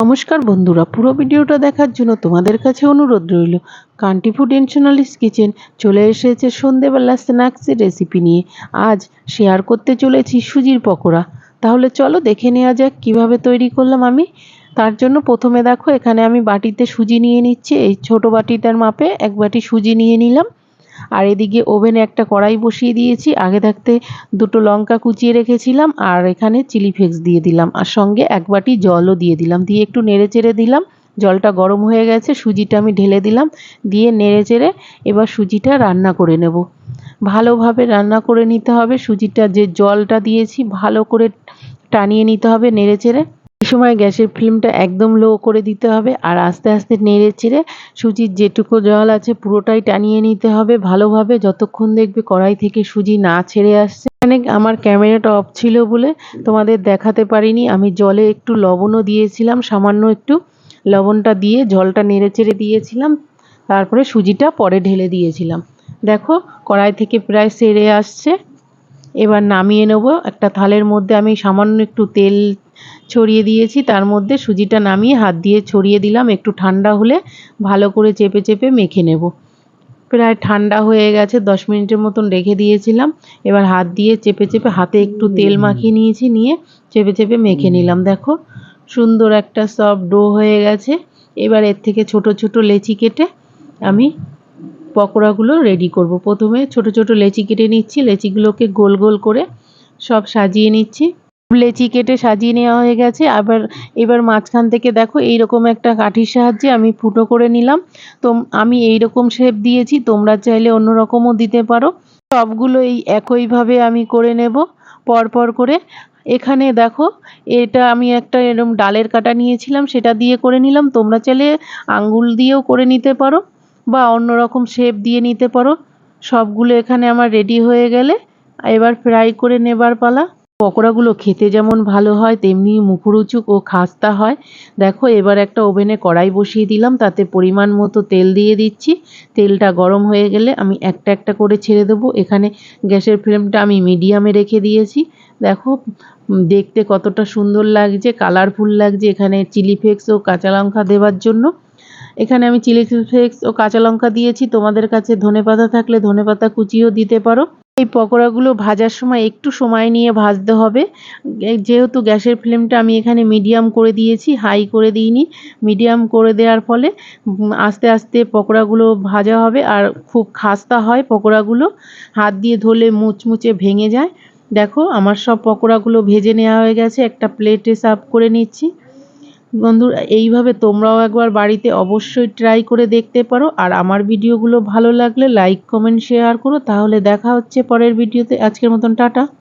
নমস্কার বন্ধুরা, পুরো ভিডিওটা দেখার জন্য তোমাদের কাছে অনুরোধ রইল কান্টি ফুড ইন্টারনালিস কিচেন চলে এসেছে সন্ধেবেলা স্ন্যাক্সের রেসিপি নিয়ে। আজ শেয়ার করতে চলেছি সুজির পকোড়া। তাহলে চলো দেখে নেওয়া যাক কীভাবে তৈরি করলাম আমি। তার জন্য প্রথমে দেখো, এখানে আমি বাটিতে সুজি নিয়ে নিচ্ছি। এই ছোট বাটিটার মাপে এক বাটি সুজি নিয়ে নিলাম। আর এদিকে ওভেনে একটা কড়াই বসিয়ে দিয়েছি। আগে থাকতে দুটো লঙ্কা কুচিয়ে রেখেছিলাম আর এখানে চিলি ফ্লেক্স দিয়ে দিলাম। আর সঙ্গে এক বাটি জলও দিয়ে দিলাম। দিয়ে একটু নেড়ে চেড়ে দিলাম। জলটা গরম হয়ে গেছে, সুজিটা আমি ঢেলে দিলাম। দিয়ে নেড়ে চেড়ে এবার সুজিটা রান্না করে নেব। ভালোভাবে রান্না করে নিতে হবে। সুজিটা যে জলটা দিয়েছি ভালো করে টানিয়ে নিতে হবে নেড়ে চেড়ে। এই সময় গ্যাসের ফ্লেমটা একদম লো করে দিতে হবে আর আস্তে আস্তে নেড়ে চেড়ে সুজির যেটুকু জল আছে পুরোটাই টানিয়ে নিতে হবে ভালোভাবে। যতক্ষণ দেখবে কড়াই থেকে সুজি না ছেড়ে আসছে। এখানে আমার ক্যামেরাটা অফ ছিল বলে তোমাদের দেখাতে পারিনি। আমি জলে একটু লবণও দিয়েছিলাম, সামান্য একটু লবণটা দিয়ে জলটা নেড়ে চেড়ে দিয়েছিলাম। তারপরে সুজিটা পরে ঢেলে দিয়েছিলাম। দেখো, কড়াই থেকে প্রায় সেরে আসছে। এবার নামিয়ে নেব। একটা থালের মধ্যে আমি সামান্য একটু তেল ছড়িয়ে দিয়েছি। তার মধ্যে সুজিটা নামিয়ে হাত দিয়ে ছড়িয়ে দিলাম। একটু ঠান্ডা হলে ভালো করে চেপে চেপে মেখে নেব। প্রায় ঠান্ডা হয়ে গেছে দশ মিনিটের মতন রেখে দিয়েছিলাম। এবার হাত দিয়ে চেপে চেপে হাতে একটু তেল মাখিয়ে নিয়েছি নিয়ে চেপে চেপে মেখে নিলাম। দেখো সুন্দর একটা সফট ডো হয়ে গেছে। এবার এর থেকে ছোট ছোট লেচি কেটে আমি পকোড়াগুলো রেডি করব। প্রথমে ছোট ছোট লেচি কেটে নিচ্ছি। লেচিগুলোকে গোল গোল করে সব সাজিয়ে নিচ্ছি। লেচি কেটে সাজিয়ে নেওয়া হয়ে গেছে। আবার এবার মাঝখান থেকে দেখো এইরকম একটা কাঠির সাহায্যে আমি ফুটো করে নিলাম। তো আমি এই রকম শেপ দিয়েছি, তোমরা চাইলে অন্য রকমও দিতে পারো। সবগুলো এই একইভাবে আমি করে নেব পরপর করে। এখানে দেখো, এটা আমি একটা এরকম ডালের কাটা নিয়েছিলাম, সেটা দিয়ে করে নিলাম। তোমরা চাইলে আঙ্গুল দিয়েও করে নিতে পারো বা অন্য রকম শেপ দিয়ে নিতে পারো। সবগুলো এখানে আমার রেডি হয়ে গেলে, এবার ফ্রাই করে নেবার পালা। পকোড়াগুলো খেতে যেমন ভালো হয়, তেমনি মুখরুচুক ও খাস্তা হয়। দেখো, এবার একটা ওভেনে কড়াই বসিয়ে দিলাম, তাতে পরিমাণ মতো তেল দিয়ে দিচ্ছি। তেলটা গরম হয়ে গেলে আমি একটা একটা করে ছেড়ে দেবো। এখানে গ্যাসের ফ্লেমটা আমি মিডিয়ামে রেখে দিয়েছি। দেখো দেখতে কতটা সুন্দর লাগছে, কালারফুল লাগছে এখানে চিলি ফ্লেক্স ও কাঁচা লঙ্কা দেওয়ার জন্য। এখানে আমি চিলি ফ্লেক্স ও কাঁচা লঙ্কা দিয়েছি। তোমাদের কাছে ধনেপাতা থাকলে ধনেপাতা কুচিও দিতে পারো। এই পকোড়াগুলো ভাজার সময় একটু সময় নিয়ে ভাজতে হবে। যেহেতু গ্যাসের ফ্লেমটা আমি এখানে মিডিয়াম করে দিয়েছি, হাই করে দিইনি। মিডিয়াম করে দেওয়ার ফলে আস্তে আস্তে পকোড়াগুলো ভাজা হবে আর খুব খাস্তা হয় পকোড়াগুলো। হাত দিয়ে ধরলে মুচমুচে ভেঙে যায়। দেখো, আমার সব পকোড়াগুলো ভেজে নেওয়া হয়ে গেছে। একটা প্লেটে সার্ভ করে নিচ্ছি। বন্ধুরা, এইভাবে তোমরাও একবার বাড়িতে অবশ্যই ট্রাই করে দেখতে পারো। আর আমার ভিডিওগুলো ভালো লাগলে লাইক কমেন্ট শেয়ার করো। তাহলে দেখা হচ্ছে পরের ভিডিওতে। আজকের মতন, টাটা।